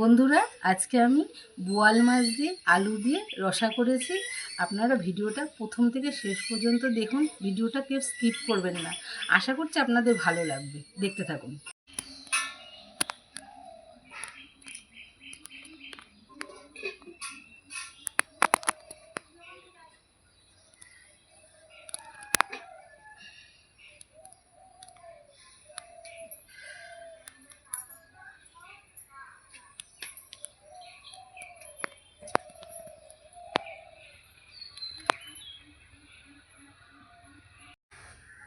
বন্ধুরা, আজকে আমি বোয়াল মাছ দিয়ে, আলু দিয়ে রসা করেছি। আপনারা ভিডিওটা প্রথম থেকে শেষ পর্যন্ত দেখুন। ভিডিওটা কেউ স্কিপ করবেন না। আশা করছি আপনাদের ভালো লাগবে। দেখতে থাকুন।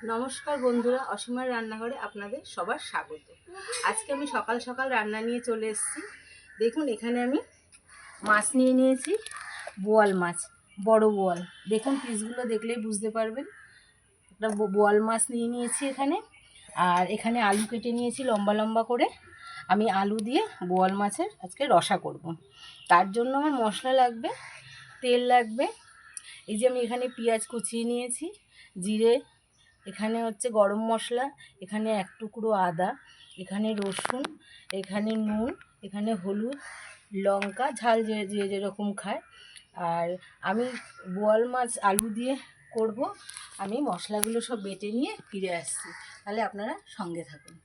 নমস্কার বন্ধুরা, অসীমার রান্নাঘরে আপনাদের সবার স্বাগত। আজকে আমি সকাল সকাল রান্না নিয়ে চলে এসেছি। দেখুন, এখানে আমি মাছ নিয়ে নিয়েছি, বোয়াল মাছ, বড় বোয়াল। দেখুন, পিসগুলো দেখলেই বুঝতে পারবেন। একটা বোয়াল মাছ নিয়ে নিয়েছি এখানে, আর এখানে আলু কেটে নিয়েছি লম্বা লম্বা করে। আমি আলু দিয়ে বোয়াল মাছের আজকে রসা করব। তার জন্য আমার মশলা লাগবে, তেল লাগবে। এই যে আমি এখানে পেঁয়াজ কুচিয়ে নিয়েছি, জিরে এখানে হচ্ছে গরম মশলা, এখানে এক টুকরো আদা, এখানে রসুন, এখানে নুন, এখানে হলুদ, লঙ্কা, ঝাল যে যে যেরকম খায়। আর আমি বোয়াল মাছ, আলু দিয়ে করব। আমি মশলাগুলো সব বেটে নিয়ে ফিরে আসছি। তাহলে আপনারা সঙ্গে থাকুন।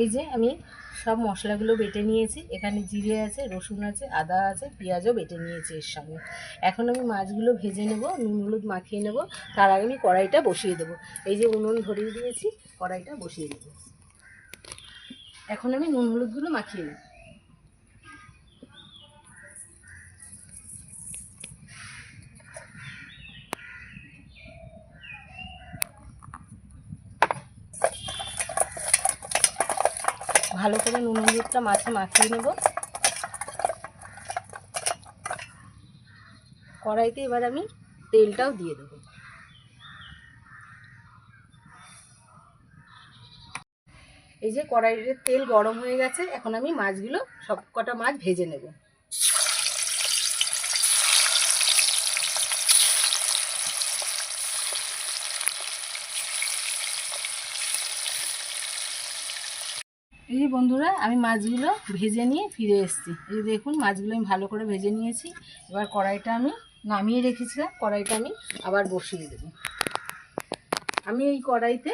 এই যে আমি সব মশলাগুলো বেটে নিয়েছি। এখানে জিরে আছে, রসুন আছে, আদা আছে, পেঁয়াজও বেটে নিয়েছি এর সঙ্গে। এখন আমি মাছগুলো ভেজে নেব, নুন, হলুদ মাখিয়ে নেব। তার আগে আমি কড়াইটা বসিয়ে দেবো। এই যে উনুন ধরিয়ে দিয়েছি, কড়াইটা বসিয়ে দেবো। এখন আমি নুন, হলুদগুলো মাখিয়ে নেব। ভালো করে নুন, হলুদটা মাছে মাখিয়ে নেব। কড়াইতে এবার আমি তেলটাও দিয়ে দেব। এই যে কড়াইয়ের তেল গরম হয়ে গেছে, এখন আমি মাছগুলো সব কটা মাছ ভেজে নেব। এই বন্ধুরা, আমি মাছগুলো ভেজে নিয়ে ফিরে এসেছি। এই দেখুন, মাছগুলো আমি ভালো করে ভেজে নিয়েছি। এবার কড়াইটা আমি নামিয়ে রেখেছিলাম, কড়াইটা আমি আবার বসিয়ে দেব। আমি এই কড়াইতে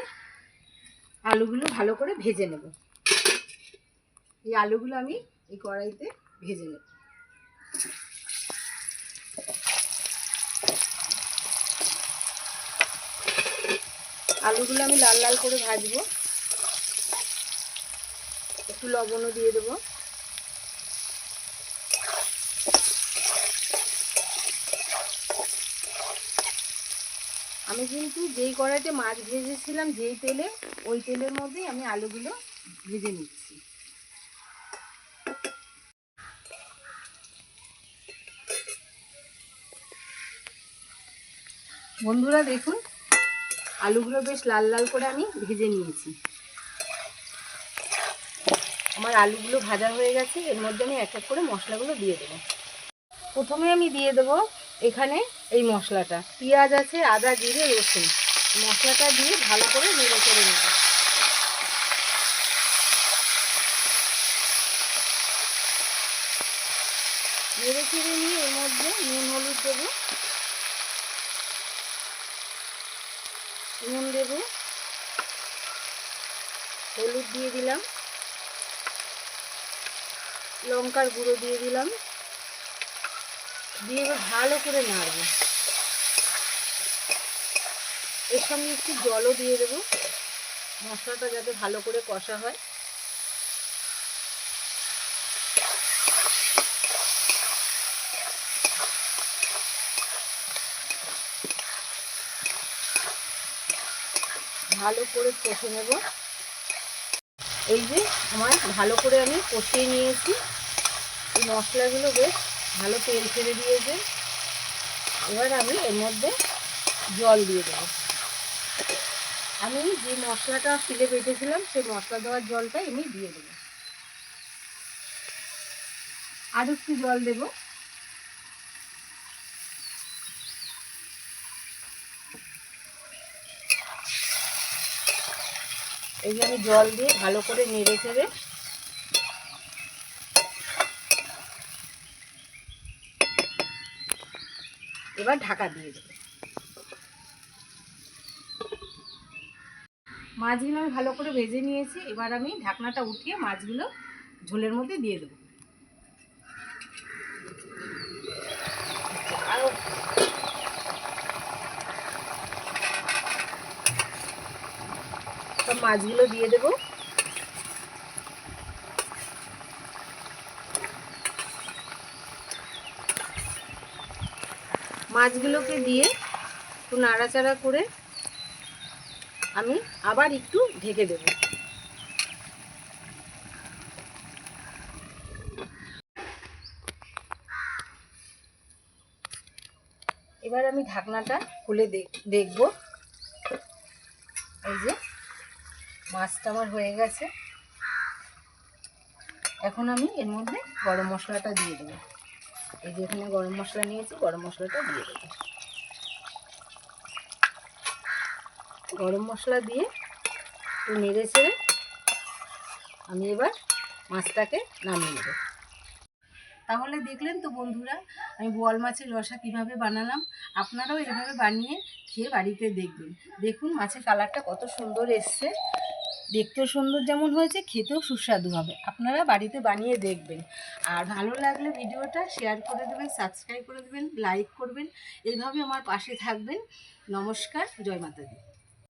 আলুগুলো ভালো করে ভেজে নেব। এই আলুগুলো আমি এই কড়াইতে ভেজে নেব। আলুগুলো আমি লাল লাল করে ভাজবো। একটু লবণও দিয়ে দেবো। আমি কিন্তু যেই কড়াইতে মাছ ভেজেছিলাম, যেই তেলে, ওই তেলের মধ্যেই আমি আলুগুলো ভেজে নিচ্ছি। বন্ধুরা দেখুন, আলুগুলো বেশ লাল লাল করে আমি ভেজে নিয়েছি। আমার আলুগুলো ভাজা হয়ে গেছে, এর মধ্যে আমি এক এক করে মশলাগুলো দিয়ে দেবো। প্রথমে আমি দিয়ে দেবো এখানে এই মশলাটা। পেঁয়াজ আছে, আদা, জিরে, রসুন। মশলাটা দিয়ে ভালো করে নেড়ে করে নেব। নেড়ে চেড়ে নিয়ে এর মধ্যে নুন, হলুদ দেবো। নুন দেবো। হলুদ দিয়ে দিলাম। লঙ্কার গুঁড়ো দিয়ে দিলাম। দিয়ে ভালো করে নাড়ব। এর সঙ্গে একটু জলও দিয়ে দেবো। মশলাটা যাতে ভালো করে কষা হয়। ভালো করে কষে নেব। এই যে আমার ভালো করে আমি কষিয়ে নিয়েছি। মশলাগুলো বেশ ভালো তেল ফেলে দিয়েছে। এবার আমি এর মধ্যে জল দিয়ে দেবো। আমি যে মশলাটা ফিলে বেঁধেছিলাম সেই মশলা দেওয়ার জলটা এমনি দিয়ে দেব। আর একটু জল দেব। এই আমি জল দিয়ে ভালো করে নেড়ে ফেলে এবার ঢাকা দিয়ে দেবো। মাছগুলো আমি ভালো করে ভেজে নিয়েছি। এবার আমি ঢাকনাটা উঠিয়ে মাছগুলো ঝোলের মধ্যে দিয়ে দেবো। মাছগুলো দিয়ে দেবো। মাছগুলোকে দিয়ে একটু নাড়াচাড়া করে আমি আবার একটু ঢেকে দেব। এবার আমি ঢাকনাটা খুলে দেখব। এই যে মাছটা আমার হয়ে গেছে। এখন আমি এর মধ্যে গরম মশলাটা দিয়ে দেবো। এই যে এখানে গরম মশলা নিয়েছি, গরম মশলাটা দিয়ে দেবো। গরম মশলা দিয়ে একটু নেড়ে ছেড়ে আমি এবার মাছটাকে নামিয়ে নেব। তাহলে দেখলেন তো বন্ধুরা, আমি বোয়াল মাছের রসা কীভাবে বানালাম, আপনারাও এভাবে বানিয়ে খেয়ে বাড়িতে দেখবেন। দেখুন মাছের কালারটা কত সুন্দর এসছে। দেখতেও সুন্দর যেমন হয়েছে, খেতেও সুস্বাদু হবে। আপনারা বাড়িতে বানিয়ে দেখবেন। আর ভালো লাগলে ভিডিওটা শেয়ার করে দেবেন সাবস্ক্রাইব করে দেবেন লাইক করবেন। এইভাবে আমার পাশে থাকবেন। নমস্কার, জয় মাতা দি